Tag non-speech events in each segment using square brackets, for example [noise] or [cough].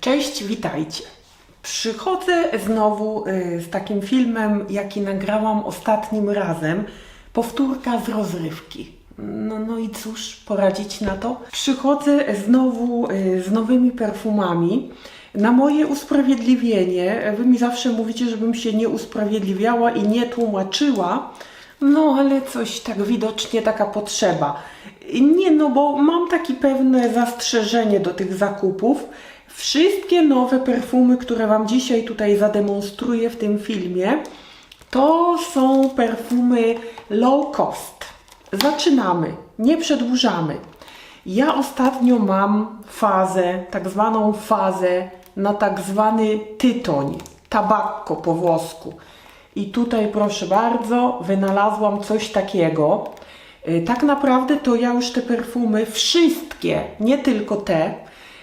Cześć, witajcie. Przychodzę znowu y, z takim filmem, jaki nagrałam ostatnim razem. Powtórka z rozrywki. No, no i cóż, poradzić na to? Przychodzę znowu y, z nowymi perfumami. Na moje usprawiedliwienie, wy mi zawsze mówicie, żebym się nie usprawiedliwiała i nie tłumaczyła, no ale coś tak widocznie taka potrzeba. Nie, no bo mam takie pewne zastrzeżenie do tych zakupów. Wszystkie nowe perfumy, które Wam dzisiaj tutaj zademonstruję w tym filmie, to są perfumy low cost. Zaczynamy, nie przedłużamy. Ja ostatnio mam fazę, tak zwaną fazę na tak zwany tytoń, tabakko po włosku. I tutaj proszę bardzo, wynalazłam coś takiego. Y, Tak naprawdę to ja już te perfumy, wszystkie, nie tylko te,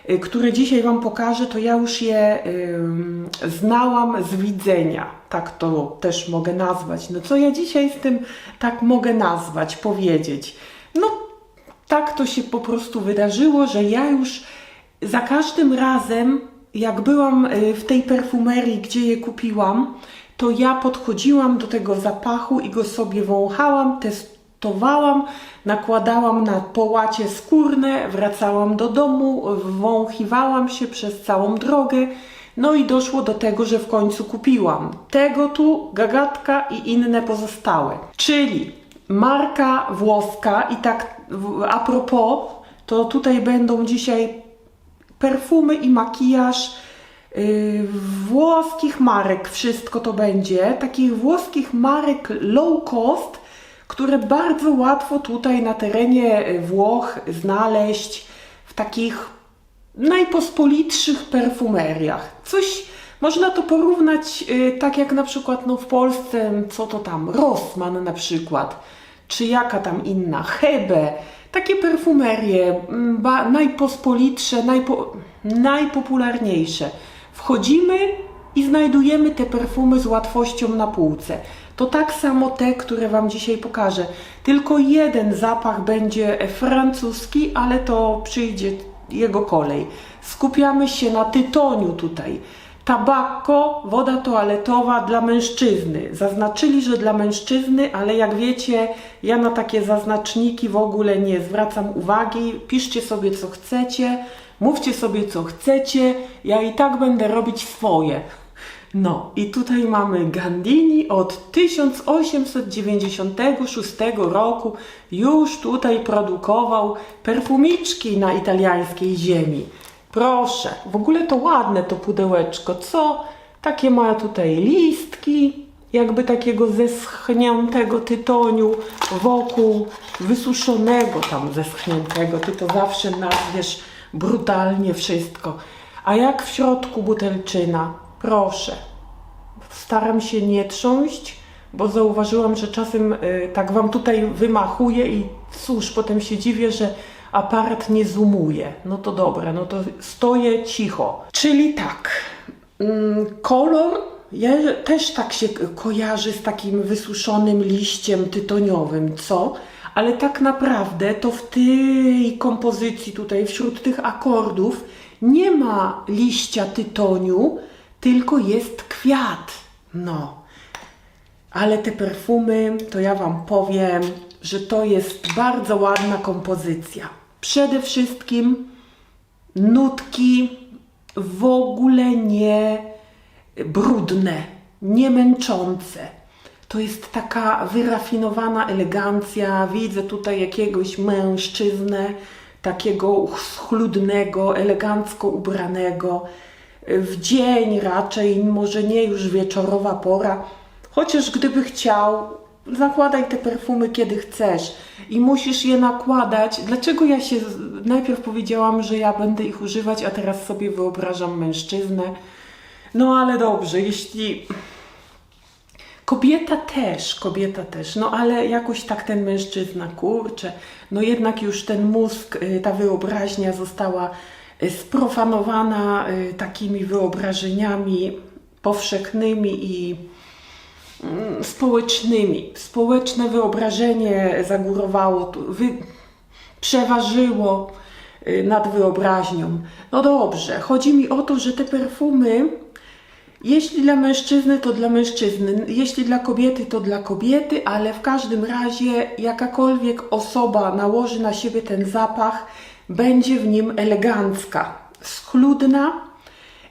y, które dzisiaj Wam pokażę, to ja już je znałam z widzenia. Tak to też mogę nazwać. No co ja dzisiaj z tym tak mogę nazwać, powiedzieć? No tak to się po prostu wydarzyło, że ja już za każdym razem, jak byłam y, w tej perfumerii, gdzie je kupiłam, to ja podchodziłam do tego zapachu i go sobie wąchałam, testowałam, nakładałam na połacie skórne, wracałam do domu, wąchiwałam się przez całą drogę. No i doszło do tego, że w końcu kupiłam tego tu, gagatka i inne pozostałe. Czyli marka włoska i tak a propos, to tutaj będą dzisiaj perfumy i makijaż yy, włoskich marek, wszystko to będzie, takich włoskich marek low cost, które bardzo łatwo tutaj na terenie y, Włoch znaleźć w takich najpospolitszych perfumeriach. Coś można to porównać y, tak jak na przykład no, w Polsce, co to tam, Rossmann na przykład, czy jaka tam inna, Hebe, takie perfumerie ba, najpospolitsze, najpo, najpopularniejsze. Wchodzimy i znajdujemy te perfumy z łatwością na półce. To tak samo te, które Wam dzisiaj pokażę. Tylko jeden zapach będzie francuski, ale to przyjdzie jego kolej. Skupiamy się na tytoniu tutaj. Tabako, woda toaletowa dla mężczyzny. Zaznaczyli, że dla mężczyzny, ale jak wiecie, ja na takie zaznaczniki w ogóle nie zwracam uwagi. Piszcie sobie co chcecie, mówcie sobie co chcecie, ja i tak będę robić swoje. No i tutaj mamy Gandini od 1896 roku już tutaj produkował perfumiczki na italiańskiej ziemi. Proszę, w ogóle to ładne to pudełeczko, co? Takie ma tutaj listki, jakby takiego zeschniętego tytoniu wokół wysuszonego tam zeschniętego. Ty to zawsze nazwiesz brutalnie wszystko. A jak w środku butelczyna? Proszę. Staram się nie trząść, bo zauważyłam, że czasem y, tak wam tutaj wymachuję i cóż, potem się dziwię, że aparat nie zoomuje. No to dobra, no to stoję cicho. Czyli tak, mm, kolor ja, też tak się kojarzy z takim wysuszonym liściem tytoniowym, co? Ale tak naprawdę to w tej kompozycji tutaj, wśród tych akordów, nie ma liścia tytoniu, tylko jest kwiat. No. Ale te perfumy, to ja Wam powiem, że to jest bardzo ładna kompozycja. Przede wszystkim nutki w ogóle nie brudne, nie męczące. To jest taka wyrafinowana elegancja. Widzę tutaj jakiegoś mężczyznę, takiego schludnego, elegancko ubranego. W dzień raczej, może nie już wieczorowa pora. Chociaż gdyby chciał, zakładaj te perfumy kiedy chcesz i musisz je nakładać. Dlaczego ja się najpierw powiedziałam, że ja będę ich używać, a teraz sobie wyobrażam mężczyznę? No ale dobrze, jeśli Kobieta też, kobieta też, no ale jakoś tak ten mężczyzna, kurczę, no jednak już ten mózg, y, ta wyobraźnia została sprofanowana y, takimi wyobrażeniami powszechnymi i mm, społecznymi. Społeczne wyobrażenie zagórowało, wy, przeważyło. y, nad wyobraźnią. No dobrze, chodzi mi o to, że te perfumy, jeśli dla mężczyzny, to dla mężczyzny, jeśli dla kobiety, to dla kobiety, ale w każdym razie jakakolwiek osoba nałoży na siebie ten zapach, będzie w nim elegancka, schludna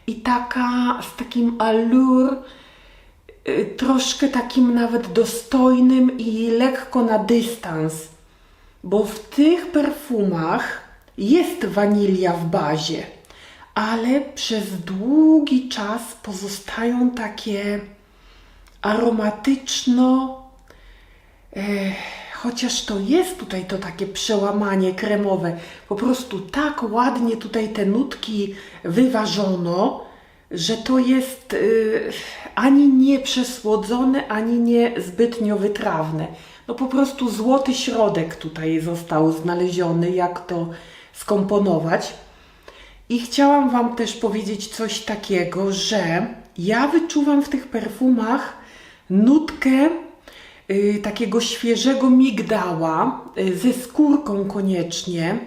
i taka z takim allure, y, troszkę takim nawet dostojnym i lekko na dystans. Bo w tych perfumach jest wanilia w bazie, ale przez długi czas pozostają takie aromatyczno. E, chociaż to jest tutaj to takie przełamanie kremowe, po prostu tak ładnie tutaj te nutki wyważono, że to jest y, ani nie przesłodzone, ani nie zbytnio wytrawne. No po prostu złoty środek tutaj został znaleziony, jak to skomponować. I chciałam Wam też powiedzieć coś takiego, że ja wyczuwam w tych perfumach nutkę takiego świeżego migdała y, ze skórką koniecznie.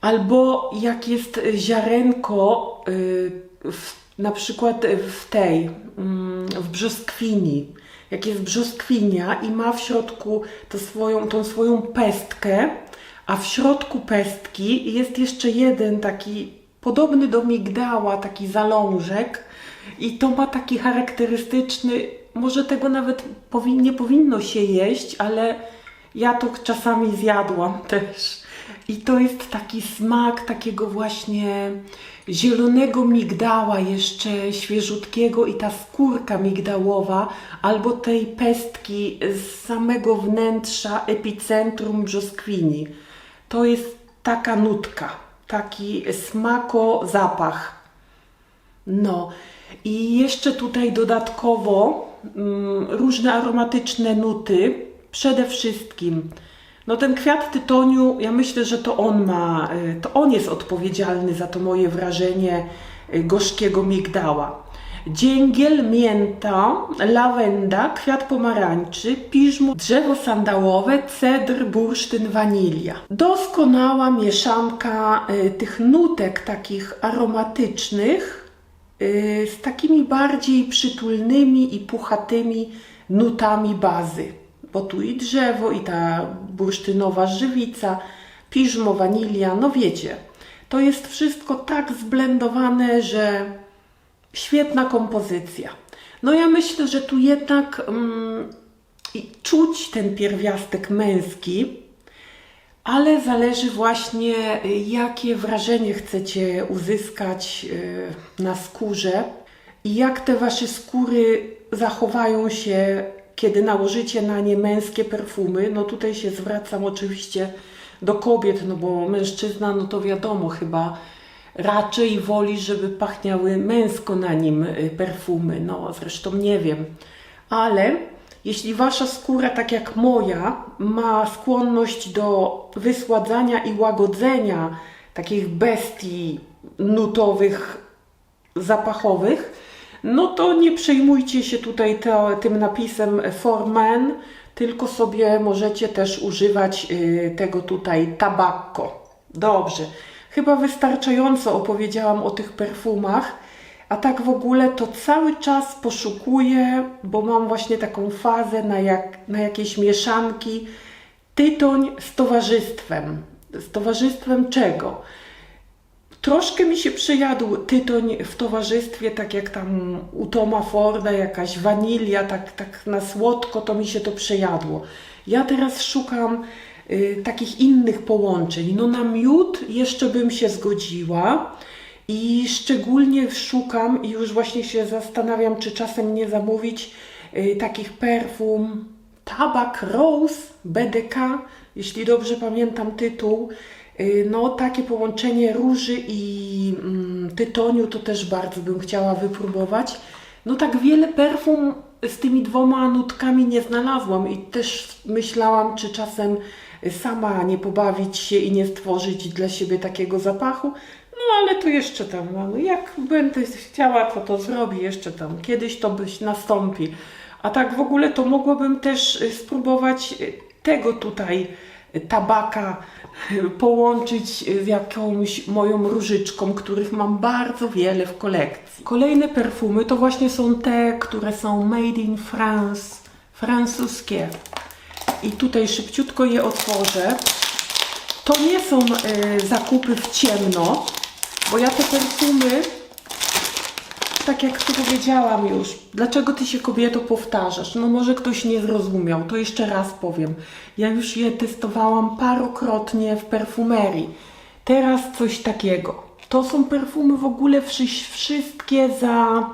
Albo jak jest ziarenko, y, w, na przykład w tej, mm, w brzoskwini. Jak jest brzoskwinia i ma w środku to swoją, tą swoją pestkę, a w środku pestki jest jeszcze jeden taki podobny do migdała, taki zalążek i to ma taki charakterystyczny, może tego nawet nie powinno się jeść, ale ja to czasami zjadłam [laughs] też. I to jest taki smak takiego właśnie zielonego migdała, jeszcze świeżutkiego i ta skórka migdałowa, albo tej pestki z samego wnętrza epicentrum brzoskwini. To jest taka nutka, taki smako-zapach. No i jeszcze tutaj dodatkowo różne aromatyczne nuty. Przede wszystkim, no ten kwiat tytoniu, ja myślę, że to on ma, y, to on jest odpowiedzialny za to moje wrażenie y, gorzkiego migdała. Dzięgiel, mięta, lawenda, kwiat pomarańczy, piżmo, drzewo sandałowe, cedr, bursztyn, wanilia. Doskonała mieszanka y, tych nutek takich aromatycznych z takimi bardziej przytulnymi i puchatymi nutami bazy. Bo tu i drzewo, i ta bursztynowa żywica, piżmo, wanilia, no wiecie. To jest wszystko tak zblendowane, że Świetna kompozycja. No ja myślę, że tu jednak mm, czuć ten pierwiastek męski, ale zależy właśnie, y, jakie wrażenie chcecie uzyskać y, na skórze i jak te wasze skóry zachowają się, kiedy nałożycie na nie męskie perfumy. No tutaj się zwracam oczywiście do kobiet, no bo mężczyzna, no to wiadomo, chyba raczej woli, żeby pachniały męsko na nim y, perfumy. No, zresztą nie wiem. Ale jeśli wasza skóra, tak jak moja, ma skłonność do wysładzania i łagodzenia takich bestii nutowych, zapachowych, no to nie przejmujcie się tutaj to, tym napisem for men, tylko sobie możecie też używać y, tego tutaj tabacco. Dobrze. Chyba wystarczająco opowiedziałam o tych perfumach, a tak w ogóle to cały czas poszukuję, bo mam właśnie taką fazę na, jak, na jakieś mieszanki tytoń z towarzystwem. Z towarzystwem czego? Troszkę mi się przejadł tytoń w towarzystwie, tak jak tam u Toma Forda, jakaś wanilia, tak, tak na słodko to mi się to przejadło. Ja teraz szukam y, takich innych połączeń. No na miód jeszcze bym się zgodziła i szczególnie szukam i już właśnie się zastanawiam, czy czasem nie zamówić y, takich perfum Tabak Rose BDK, jeśli dobrze pamiętam tytuł. Y, No, takie połączenie róży i mm, tytoniu to też bardzo bym chciała wypróbować. No, tak wiele perfum z tymi dwoma nutkami nie znalazłam i też myślałam, czy czasem sama nie pobawić się i nie stworzyć dla siebie takiego zapachu. No, ale to jeszcze tam, no, jak będę chciała, to to zrobię jeszcze tam. Kiedyś to byś nastąpi. A tak w ogóle to mogłabym też y, spróbować y, tego tutaj tabaka y, połączyć z jakąś moją różyczką, których mam bardzo wiele w kolekcji. Kolejne perfumy to właśnie są te, które są made in France, francuskie. I tutaj szybciutko je otworzę. To nie są y, zakupy w ciemno, bo ja te perfumy, tak jak tu powiedziałam już, dlaczego ty się kobieto powtarzasz? No może ktoś nie zrozumiał, to jeszcze raz powiem. Ja już je testowałam parokrotnie w perfumerii. Teraz coś takiego. To są perfumy w ogóle wszy- wszystkie za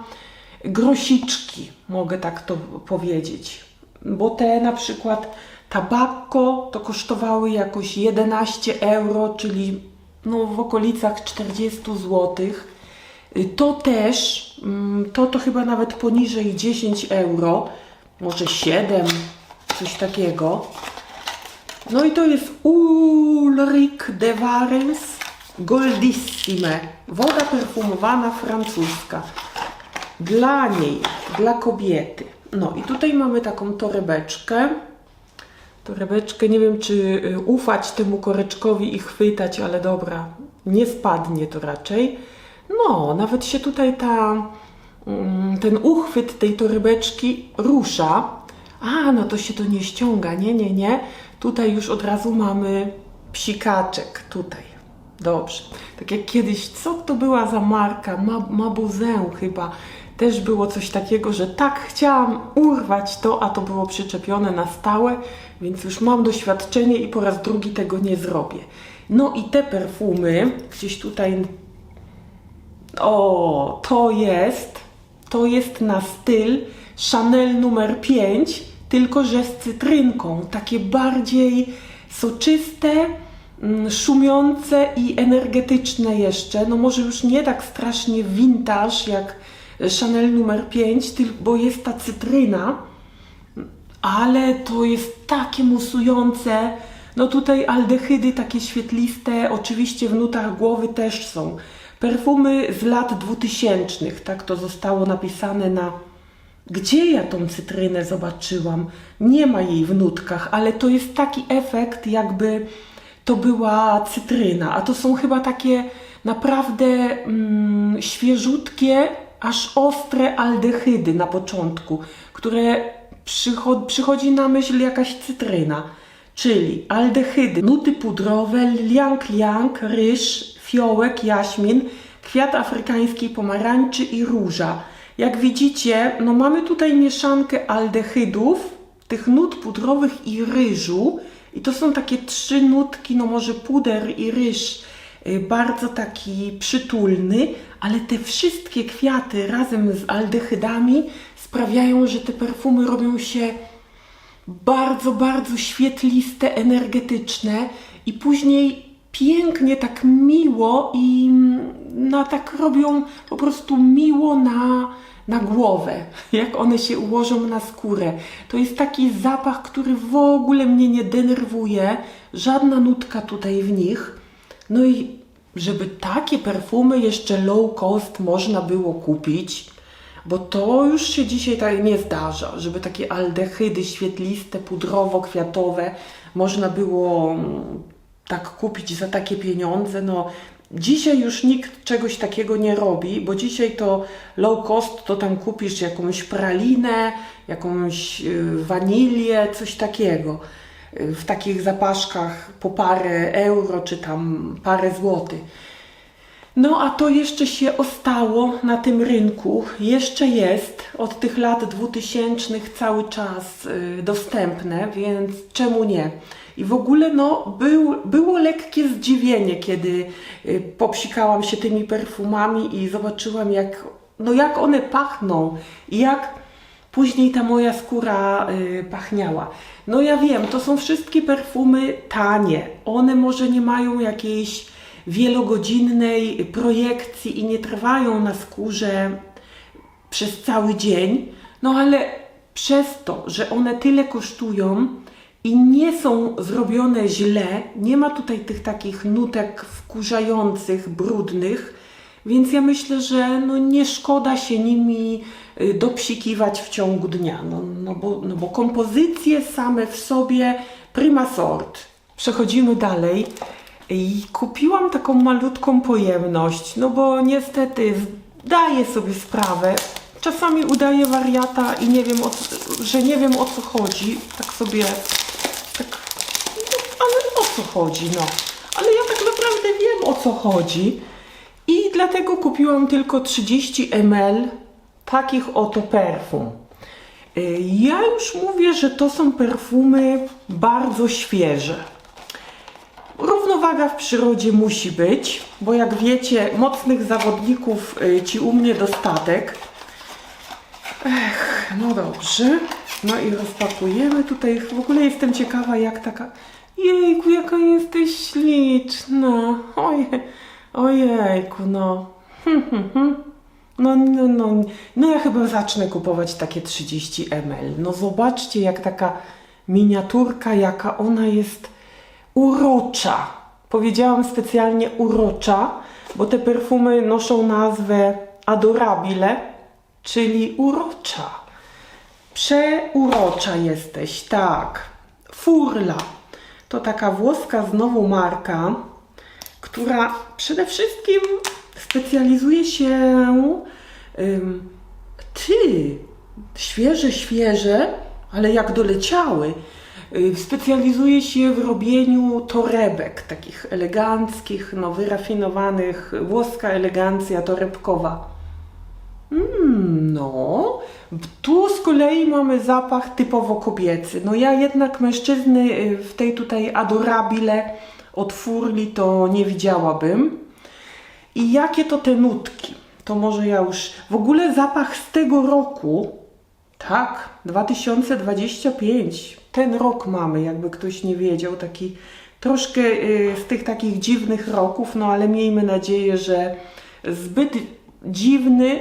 grosiczki, mogę tak to powiedzieć. Bo te na przykład tabakko to kosztowały jakoś 11 euro, czyli no w okolicach 40 zł. To też, mm, to to chyba nawet poniżej 10 euro, może 7, coś takiego. No i to jest Ulrich de Warens Goldissime. Woda perfumowana francuska. Dla niej, dla kobiety. No i tutaj mamy taką torebeczkę. Torebeczkę, nie wiem czy y, ufać temu koreczkowi i chwytać, ale dobra, nie spadnie to raczej. No, nawet się tutaj ta, mm, ten uchwyt tej torebeczki rusza. A, no to się to nie ściąga, nie, nie, nie. Tutaj już od razu mamy psikaczek, tutaj. Dobrze. Tak jak kiedyś, co to była za marka? Ma- Mabuzę chyba. Też było coś takiego, że tak chciałam urwać to, a to było przyczepione na stałe, więc już mam doświadczenie i po raz drugi tego nie zrobię. No i te perfumy, gdzieś tutaj o, to jest, to jest na styl Chanel numer 5, tylko że z cytrynką. Takie bardziej soczyste, mm, szumiące i energetyczne jeszcze. No może już nie tak strasznie vintage jak Chanel numer 5, tyl- bo jest ta cytryna, ale to jest takie musujące. No tutaj aldehydy takie świetliste, oczywiście w nutach głowy też są. Perfumy z lat 2000, tak to zostało napisane na. Gdzie ja tą cytrynę zobaczyłam? Nie ma jej w nutkach, ale to jest taki efekt, jakby to była cytryna. A to są chyba takie naprawdę mm, świeżutkie, aż ostre aldehydy na początku, które przycho- przychodzi na myśl jakaś cytryna. Czyli aldehydy, nuty pudrowe, liang liang, ryż, fiołek, jaśmin, kwiat afrykańskiej pomarańczy i róża. Jak widzicie, no mamy tutaj mieszankę aldehydów, tych nut pudrowych i ryżu. I to są takie trzy nutki, no może puder i ryż, y, bardzo taki przytulny, ale te wszystkie kwiaty razem z aldehydami sprawiają, że te perfumy robią się bardzo, bardzo świetliste, energetyczne i później pięknie, tak miło i na tak robią po prostu miło na, na głowę, [laughs] jak one się ułożą na skórę. To jest taki zapach, który w ogóle mnie nie denerwuje, żadna nutka tutaj w nich. No i żeby takie perfumy jeszcze low cost można było kupić, bo to już się dzisiaj tak nie zdarza, żeby takie aldehydy świetliste, pudrowo-kwiatowe można było mm, tak kupić za takie pieniądze. No, dzisiaj już nikt czegoś takiego nie robi, bo dzisiaj to low cost to tam kupisz jakąś pralinę, jakąś y, wanilię, coś takiego. W takich zapaszkach po parę euro czy tam parę złotych. No a to jeszcze się ostało na tym rynku, jeszcze jest od tych lat 2000 cały czas y, dostępne, więc czemu nie? I w ogóle no, był, było lekkie zdziwienie, kiedy y, popsikałam się tymi perfumami i zobaczyłam jak, no, jak one pachną i jak później ta moja skóra y, pachniała. No ja wiem, to są wszystkie perfumy tanie. One może nie mają jakiejś wielogodzinnej projekcji i nie trwają na skórze przez cały dzień, no ale przez to, że one tyle kosztują i nie są zrobione źle, nie ma tutaj tych takich nutek wkurzających, brudnych, więc ja myślę, że no nie szkoda się nimi y, dopsikiwać w ciągu dnia, no, no, bo, no bo kompozycje same w sobie prima sort. Przechodzimy dalej. I kupiłam taką malutką pojemność, no bo niestety zdaję sobie sprawę. Czasami udaję wariata i nie wiem, o, że nie wiem o co chodzi. Tak sobie, tak, no, ale o co chodzi, no. Ale ja tak naprawdę wiem o co chodzi. I dlatego kupiłam tylko 30 ml takich oto perfum. Y, Ja już mówię, że to są perfumy bardzo świeże. Równowaga w przyrodzie musi być, bo jak wiecie, mocnych zawodników y, ci u mnie dostatek. Ech, no dobrze. No i rozpakujemy tutaj. W ogóle jestem ciekawa, jak taka. Jejku, jaka jesteś śliczna. Oje, ojejku, no. Hm, hm, hm. No, no, no, no ja chyba zacznę kupować takie 30 ml. No zobaczcie, jak taka miniaturka, jaka ona jest urocza. Powiedziałam specjalnie urocza, bo te perfumy noszą nazwę Adorabile, czyli urocza. Przeurocza jesteś, tak. Furla to taka włoska znowu marka, która przede wszystkim specjalizuje się. Ty, świeże, świeże, ale jak doleciały. Specjalizuje się w robieniu torebek, takich eleganckich, no wyrafinowanych, włoska elegancja torebkowa. Mm, no, tu z kolei mamy zapach typowo kobiecy. No ja jednak mężczyzny y, w tej tutaj adorabile od Furli to nie widziałabym. I jakie to te nutki? To może ja już... W ogóle zapach z tego roku, tak, 2025. Ten rok mamy, jakby ktoś nie wiedział, taki troszkę y, z tych takich dziwnych roków, no ale miejmy nadzieję, że zbyt dziwny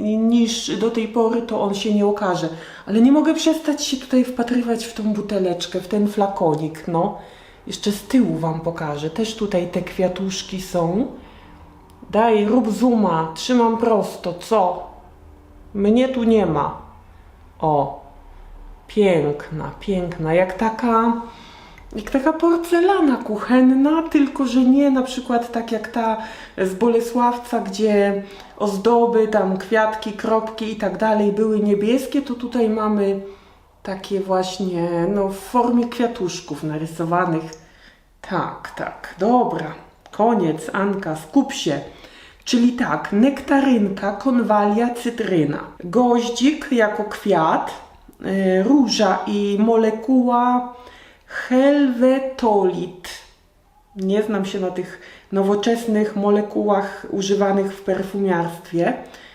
niż do tej pory to on się nie okaże. Ale nie mogę przestać się tutaj wpatrywać w tą buteleczkę, w ten flakonik, no. Jeszcze z tyłu Wam pokażę. Też tutaj te kwiatuszki są. Daj, rób zooma, trzymam prosto, co? Mnie tu nie ma. O, piękna, piękna, jak taka, jak taka porcelana kuchenna, tylko że nie na przykład tak jak ta z Bolesławca, gdzie ozdoby, tam kwiatki, kropki i tak dalej były niebieskie, to tutaj mamy takie właśnie, no w formie kwiatuszków narysowanych. Tak, tak, dobra, koniec, Anka, skup się. Czyli tak, nektarynka, konwalia, cytryna. Goździk jako kwiat, y, róża i molekuła helvetolit. Nie znam się na tych nowoczesnych molekułach używanych w perfumiarstwie.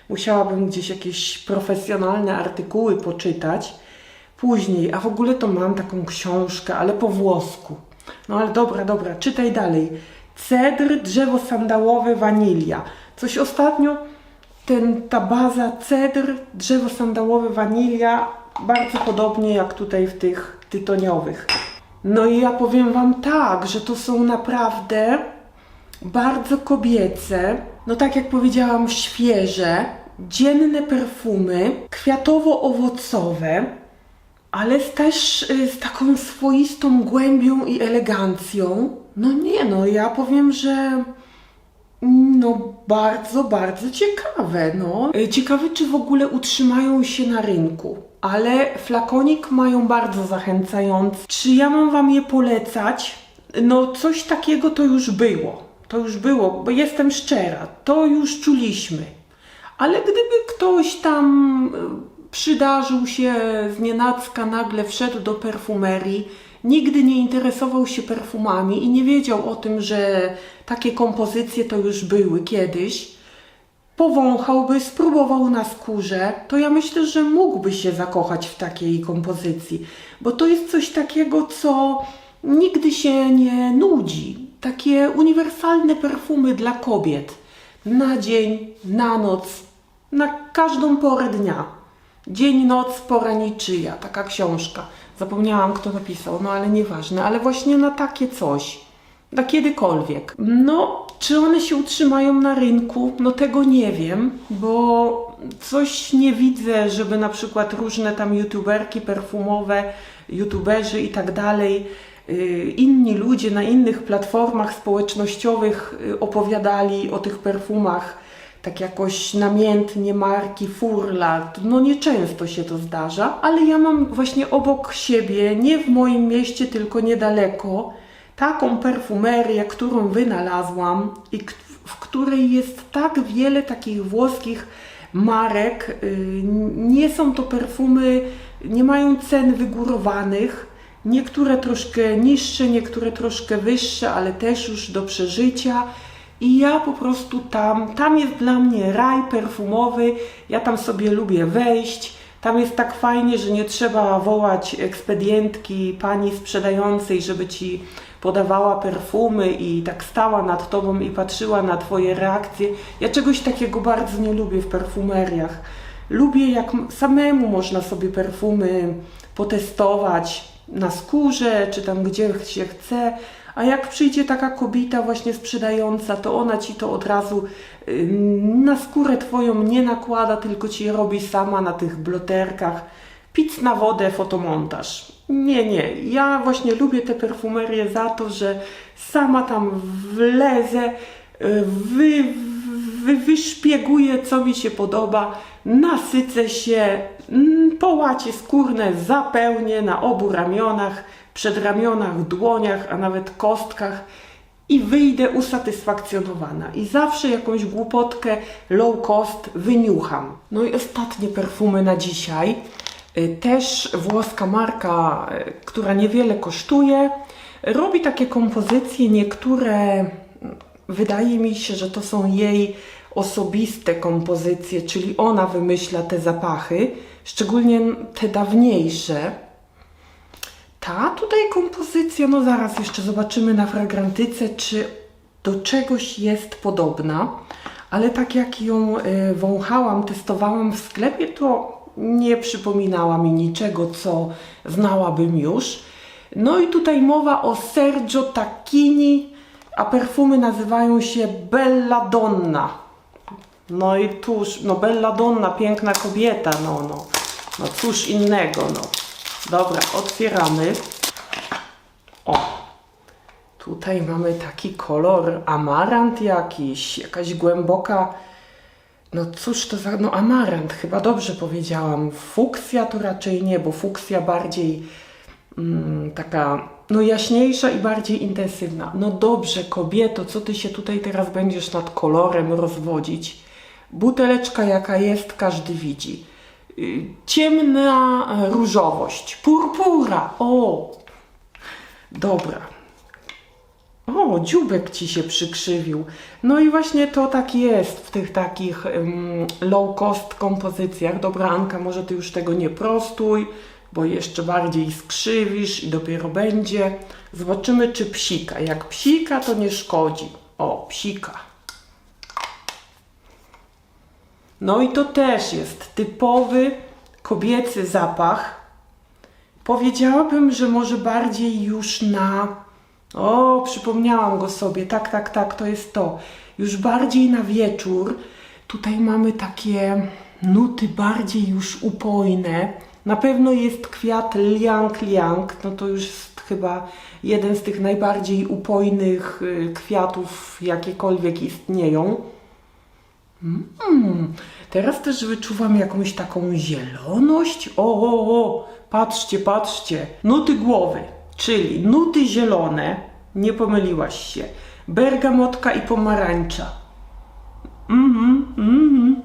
Musiałabym gdzieś jakieś profesjonalne artykuły poczytać później. A w ogóle to mam taką książkę, ale po włosku. No ale dobra, dobra, czytaj dalej. Cedr, drzewo sandałowe, wanilia. Coś ostatnio, ten, ta baza cedr, drzewo sandałowe, wanilia, bardzo podobnie jak tutaj w tych tytoniowych. No i ja powiem Wam tak, że to są naprawdę bardzo kobiece, no tak jak powiedziałam, świeże, dzienne perfumy, kwiatowo-owocowe, ale też y, z taką swoistą głębią i elegancją. No nie, no ja powiem, że no bardzo, bardzo ciekawe, no. Y, Ciekawe, czy w ogóle utrzymają się na rynku. Ale flakonik mają bardzo zachęcający. Czy ja mam Wam je polecać? No coś takiego to już było. To już było, bo jestem szczera. To już czuliśmy. Ale gdyby ktoś tam y, przydarzył się z nienacka, nagle wszedł do perfumerii, nigdy nie interesował się perfumami i nie wiedział o tym, że takie kompozycje to już były kiedyś, powąchałby, spróbował na skórze, to ja myślę, że mógłby się zakochać w takiej kompozycji, bo to jest coś takiego, co nigdy się nie nudzi. Takie uniwersalne perfumy dla kobiet. Na dzień, na noc, na każdą porę dnia. Dzień, noc, pora niczyja. Taka książka. Zapomniałam, kto napisał, no ale nieważne. Ale właśnie na takie coś. Na kiedykolwiek. No, czy one się utrzymają na rynku? No tego nie wiem, bo coś nie widzę, żeby na przykład różne tam youtuberki perfumowe, youtuberzy i tak dalej y, inni ludzie na innych platformach społecznościowych y, opowiadali o tych perfumach tak jakoś namiętnie marki Furla. No nieczęsto się to zdarza, ale ja mam właśnie obok siebie, nie w moim mieście, tylko niedaleko, taką perfumerię, którą wynalazłam i w której jest tak wiele takich włoskich marek. Y, Nie są to perfumy, nie mają cen wygórowanych. Niektóre troszkę niższe, niektóre troszkę wyższe, ale też już do przeżycia. I ja po prostu tam, tam jest dla mnie raj perfumowy. Ja tam sobie lubię wejść. Tam jest tak fajnie, że nie trzeba wołać ekspedientki, pani sprzedającej, żeby ci podawała perfumy i tak stała nad tobą i patrzyła na twoje reakcje. Ja czegoś takiego bardzo nie lubię w perfumeriach. Lubię, jak samemu można sobie perfumy potestować na skórze, czy tam gdzie się chce. A jak przyjdzie taka kobieta właśnie sprzedająca, to ona ci to od razu na skórę twoją nie nakłada, tylko ci robi sama na tych bloterkach. Pic na wodę, fotomontaż. Nie, nie. Ja właśnie lubię te perfumerie za to, że sama tam wlezę, y, wy, wy, wyszpieguję, co mi się podoba, nasycę się, mm, połacie skórne zapełnię na obu ramionach, przedramionach, dłoniach, a nawet kostkach i wyjdę usatysfakcjonowana. I zawsze jakąś głupotkę low cost wyniucham. No i ostatnie perfumy na dzisiaj. Y, Też włoska marka, y, która niewiele kosztuje. Robi takie kompozycje, niektóre mm, wydaje mi się, że to są jej osobiste kompozycje, czyli ona wymyśla te zapachy, szczególnie te dawniejsze. Ta tutaj kompozycja, no zaraz jeszcze zobaczymy na fragrantyce, czy do czegoś jest podobna, ale tak jak ją y, wąchałam, testowałam w sklepie, to nie przypominała mi niczego, co znałabym już. No i tutaj mowa o Sergio Tacchini, a perfumy nazywają się Belladonna. No i tuż, no Belladonna, piękna kobieta, no, no, no cóż innego, no. Dobra, otwieramy. O, tutaj mamy taki kolor amarant jakiś, jakaś głęboka, no cóż to za, no amarant, chyba dobrze powiedziałam. Fuksja to raczej nie, bo fuksja bardziej mm, taka, no jaśniejsza i bardziej intensywna. No dobrze, kobieto, co ty się tutaj teraz będziesz nad kolorem rozwodzić? Buteleczka jaka jest, każdy widzi. Ciemna różowość, purpura, o! Dobra. O, dziubek ci się przykrzywił. No i właśnie to tak jest w tych takich ym, low cost kompozycjach. Dobra, Anka, może ty już tego nie prostuj, bo jeszcze bardziej skrzywisz i dopiero będzie. Zobaczymy, czy psika. Jak psika, to nie szkodzi. O, psika. No i to też jest typowy kobiecy zapach. Powiedziałabym, że może bardziej już na. O, przypomniałam go sobie. Tak, tak, tak, to jest to. Już bardziej na wieczór. Tutaj mamy takie nuty bardziej już upojne. Na pewno jest kwiat liang liang. No to już jest chyba jeden z tych najbardziej upojnych y, kwiatów, jakiekolwiek istnieją. Mm, teraz też wyczuwam jakąś taką zieloność. O, o, o, patrzcie, patrzcie. Nuty głowy, czyli nuty zielone, nie pomyliłaś się. Bergamotka i pomarańcza. Mhm, mhm.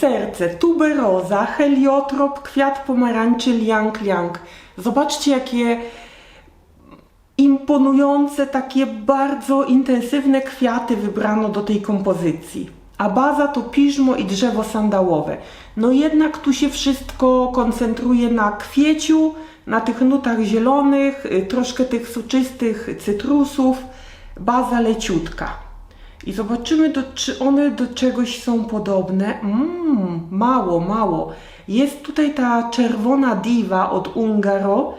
Serce, tuberoza, heliotrop, kwiat pomarańczy, liang, liang. Zobaczcie, jakie imponujące, takie bardzo intensywne kwiaty wybrano do tej kompozycji. A baza to piżmo i drzewo sandałowe. No jednak tu się wszystko koncentruje na kwieciu, na tych nutach zielonych, y, troszkę tych soczystych cytrusów, baza leciutka. I zobaczymy, do, czy one do czegoś są podobne. Mmm, mało, mało. Jest tutaj ta czerwona diwa od Ungaro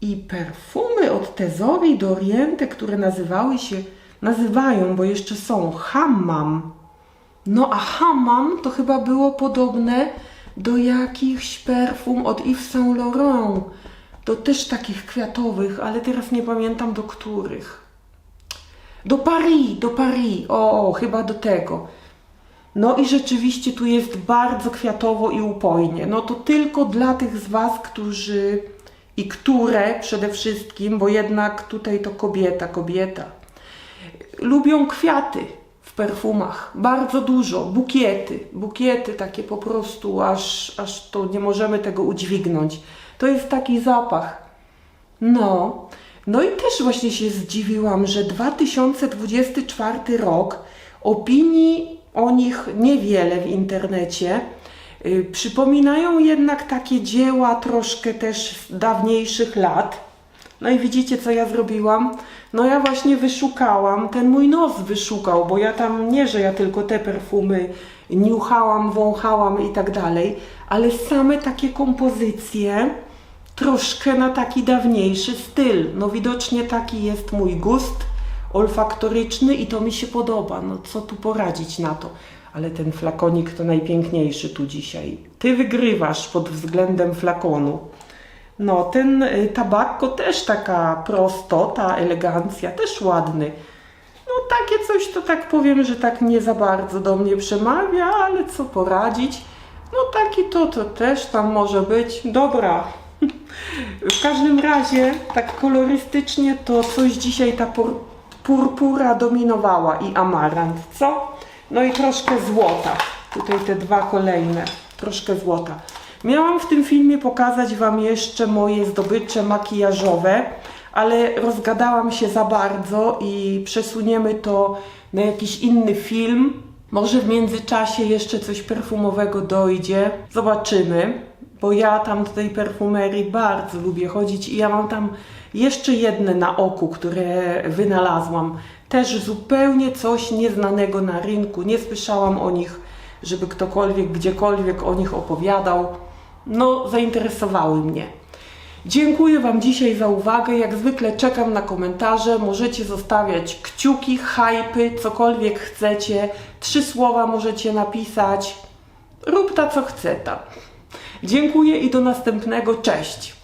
i perfumy od Tesori d'Oriente, które nazywały się, nazywają, bo jeszcze są, Hammam. No a Hammam to chyba było podobne do jakichś perfum od Yves Saint Laurent. do też takich kwiatowych, ale teraz nie pamiętam do których. Do Paris, do Paris, o, o chyba do tego. No i rzeczywiście tu jest bardzo kwiatowo i upojnie. No to tylko dla tych z Was, którzy i które przede wszystkim, bo jednak tutaj to kobieta, kobieta, lubią kwiaty perfumach. Bardzo dużo, bukiety, bukiety takie po prostu, aż, aż to nie możemy tego udźwignąć. To jest taki zapach. No, no i też właśnie się zdziwiłam, że 2024 rok opinii o nich niewiele w internecie. Y, Przypominają jednak takie dzieła troszkę też z dawniejszych lat. No i widzicie, co ja zrobiłam? No ja właśnie wyszukałam, ten mój nos wyszukał, bo ja tam nie, że ja tylko te perfumy niuchałam, wąchałam i tak dalej, ale same takie kompozycje, troszkę na taki dawniejszy styl. No widocznie taki jest mój gust olfaktoryczny i to mi się podoba. No co tu poradzić na to? Ale ten flakonik to najpiękniejszy tu dzisiaj. Ty wygrywasz pod względem flakonu. No, ten y, tabakko też taka prostota, elegancja, też ładny. No, takie coś to tak powiem, że tak nie za bardzo do mnie przemawia, ale co poradzić? No, taki to, to też tam może być. Dobra. [laughs] W każdym razie, tak kolorystycznie, to coś dzisiaj ta pur purpura dominowała i amarant, co? No i troszkę złota. Tutaj te dwa kolejne, troszkę złota. Miałam w tym filmie pokazać Wam jeszcze moje zdobycze makijażowe, ale rozgadałam się za bardzo i przesuniemy to na jakiś inny film. Może w międzyczasie jeszcze coś perfumowego dojdzie. Zobaczymy, bo ja tam do tej perfumerii bardzo lubię chodzić i ja mam tam jeszcze jedne na oku, które wynalazłam. Też zupełnie coś nieznanego na rynku. Nie słyszałam o nich, żeby ktokolwiek gdziekolwiek o nich opowiadał. No, zainteresowały mnie. Dziękuję Wam dzisiaj za uwagę. Jak zwykle czekam na komentarze. Możecie zostawiać kciuki, hypy, cokolwiek chcecie. Trzy słowa możecie napisać. Rób ta co chce ta. Dziękuję i do następnego. Cześć.